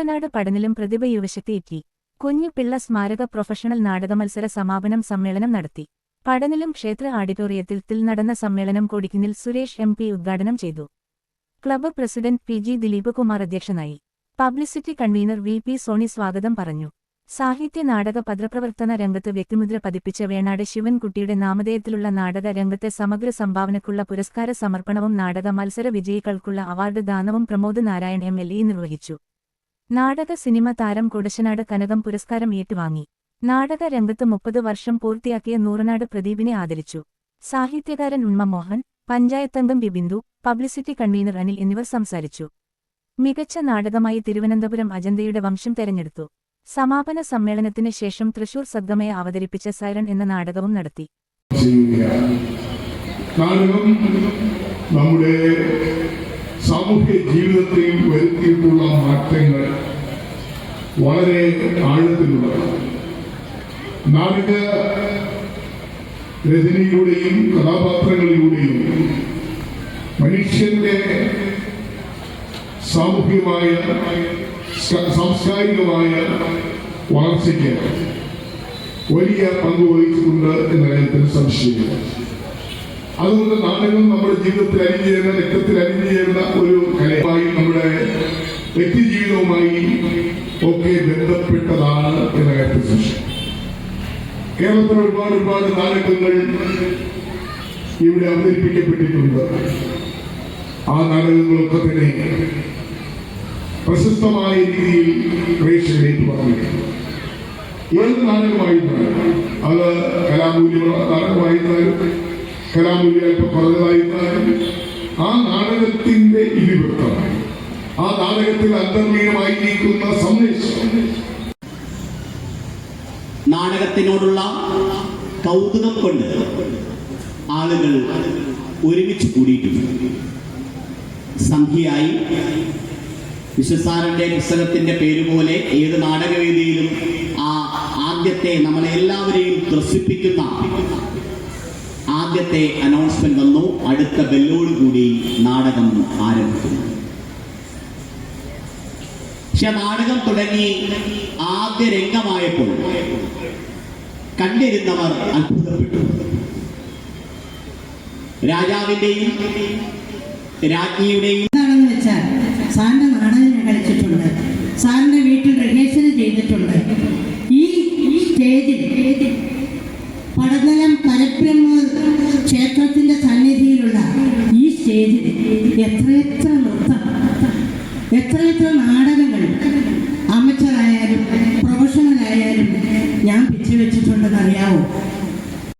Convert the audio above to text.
നൂറനാട് പടനിലും പ്രതിഭ യുവശക്തി എത്തി കുഞ്ഞുപിള്ള സ്മാരക പ്രൊഫഷണൽ നാടക മത്സര സമാപനം സമ്മേളനം നടത്തി. പടനിലും ക്ഷേത്ര ആഡിറ്റോറിയത്തിൽ തിൽ നടന്ന സമ്മേളനം കൊടിക്കുന്നിൽ സുരേഷ് എം പി ഉദ്ഘാടനം ചെയ്തു. Club president P G Dileep Kumar അധ്യക്ഷനായി. Publicity convener V P Soni സ്വാഗതം പറഞ്ഞു. സാഹിത്യ നാടക പത്രപ്രവർത്തന രംഗത്ത് വ്യക്തിമുദ്ര പതിപ്പിച്ച വേണാട് ശിവൻകുട്ടിയുടെ നാമധേയത്തിലുള്ള നാടക രംഗത്തെ സമഗ്ര സംഭാവനക്കുള്ള പുരസ്കാര സമർപ്പണവും നാടക മത്സര വിജയികൾക്കുള്ള award ദാനവും Pramod Narayan M L A നിർവഹിച്ചു. നാടക സിനിമ താരം കുടശനാട് കനകം പുരസ്കാരം ഏറ്റുവാങ്ങി നാടക രംഗത്ത് മുപ്പത് വർഷം പൂർത്തിയാക്കിയ നൂറനാട് പ്രദീപിനെ ആദരിച്ചു സാഹിത്യകാരൻ ഉണ്മ മോഹൻ പഞ്ചായത്തംഗം ബിബിന്ദു പബ്ലിസിറ്റി കൺവീനർ അനിൽ എന്നിവർ സംസാരിച്ചു മികച്ച നാടകമായി തിരുവനന്തപുരം അജന്തയുടെ വംശം തെരഞ്ഞെടുത്തു സമാപന സമ്മേളനത്തിന് ശേഷം തൃശൂർ സദ്ഗമയെ അവതരിപ്പിച്ച സൈറൺ എന്ന നാടകവും നടത്തി നമ്മുടെ സാമൂഹ്യ ജീവിതത്തിൽ വരുത്തിയിട്ടുള്ള മാറ്റങ്ങൾ വളരെ ആഴത്തിലുള്ളതാണ്. നാടക രചനയിലൂടെയും കഥാപാത്രങ്ങളിലൂടെയും മനുഷ്യന്റെ സാമൂഹികമായ സാംസ്കാരികമായ വളർച്ചയ്ക്ക് വലിയ പങ്ക് വഹിച്ചിട്ടുണ്ട് എന്ന കാര്യത്തിൽ സംശയമില്ല. അതുകൊണ്ട് നാടകം നമ്മുടെ ജീവിതത്തിൽ രക്തത്തിൽ അലിഞ്ഞുചേരുന്ന ഒരു കലയുമായി നമ്മുടെ വ്യക്തിജീവിതവുമായി ഒക്കെ ബന്ധപ്പെട്ടതാണ് എന്ന കേരളത്തിൽ ഒരുപാട് ഒരുപാട് നാടകങ്ങൾ ഇവിടെ അവതരിപ്പിക്കപ്പെട്ടിട്ടുണ്ട്. ആ നാടകങ്ങളൊക്കെ തന്നെ പ്രശസ്തമായ രീതിയിൽ പ്രേക്ഷകരേക്ക് പറഞ്ഞു ഏത് നാടകമായിരുന്നാലും അത് കലാമൂല്യമുള്ള നാടകമായിരുന്നാലും കലാമൂല്യം അല്പം കുറഞ്ഞതായിരുന്നാലും ആ നാടകത്തിൽ അന്തർലീനമായിരിക്കുന്ന സന്ദേശം. നാടകത്തിനോടുള്ള കൗതുകം കൊണ്ട് ആളുകൾ ഒരുമിച്ച് കൂടിയിട്ടുണ്ട്. സംഖ്യയായി വിശ്വസാരന്റെ പുസ്തകത്തിന്റെ പേരുപോലെ ഏത് നാടകവേദിയിലും ആ ആദ്യത്തെ നമ്മളെ എല്ലാവരെയും ത്രസിപ്പിക്കുന്ന ആദ്യത്തെ അനൗൺസ്മെന്റ് വന്നു. അടുത്ത ബെല്ലോടുകൂടി നാടകം ആരംഭിക്കുന്നു. പക്ഷെ നാടകം തുടങ്ങി ആദ്യ രംഗമായപ്പോൾ കണ്ടിരുന്നവർ അത്ഭുതപ്പെട്ടു. രാജാവിന്റെയും രാജ്ഞിയുടെയും എന്താണെന്ന് വെച്ചാൽ സാറിന്റെ നാടകം ഞാൻ കളിച്ചിട്ടുണ്ട്. സാറിന്റെ വീട്ടിൽ റിഹേഴ്സൽ ചെയ്തിട്ടുണ്ട്. ഈ സ്റ്റേജിൽ പടതലം പരബ്രഹ്മ ക്ഷേത്രത്തിന്റെ സന്നിധിയിലുള്ള ഈ സ്റ്റേജിൽ എത്രയെത്ര നൃത്തം എത്രയെത്ര നാടകങ്ങൾ ഞാൻ പിച്ചു വെച്ചിട്ടുണ്ടെന്ന് അറിയാവോ?